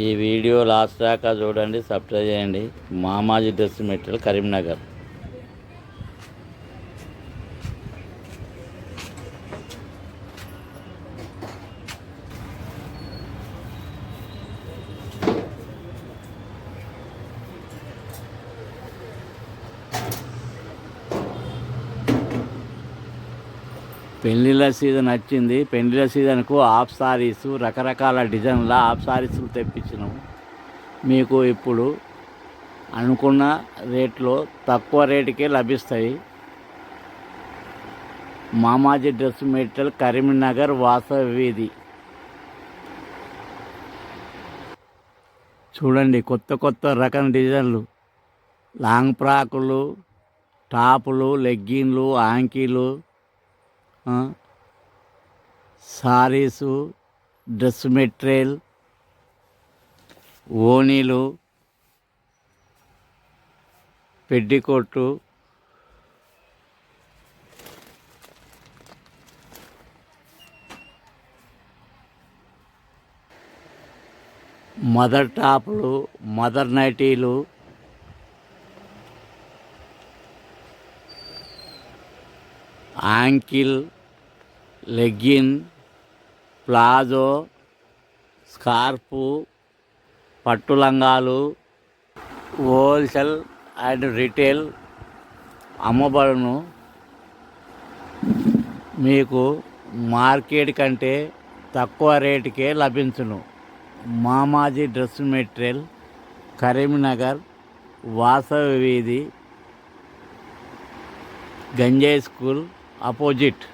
ఈ video last దాకా చూడండి సబ్స్క్రైబ్ చేయండి. Mamaji dress material Karimnagar. పెళ్ళిళ్ళ సీజన్ వచ్చింది. పెళ్ళిళ్ళ సీజన్కు హాఫ్ సారీస్ రకరకాల డిజైన్ల హాఫ్ సారీస్లు తెప్పించినాము మీకు ఇప్పుడు అనుకున్న రేట్లో తక్కువ రేటుకే లభిస్తాయి. మామాజీ డ్రెస్ మెటీరియల్ కరీంనగర్ వాసవి వీధి. చూడండి కొత్త కొత్త రకం డిజైన్లు. లాంగ్ ఫ్రాకులు టాపులు లెగ్గిన్లు ఆంకీలు సారీసు డ్రెస్ మెటీరియల్ ఓనీలు పెడ్డికోట్లు మదర్ టాపులు మదర్ నైటీలు యాంకిల్ లెగ్గిన్ ప్లాజో స్కార్పు పట్టు లంగాలు హోల్సేల్ అండ్ రిటైల్ అమ్మబడును. మీకు మార్కెట్ కంటే తక్కువ రేటుకే లభించును. మామాజీ డ్రెస్ మెటీరియల్ కరీంనగర్ వాసవి వీధి గంజాయి స్కూల్ अपोजिट।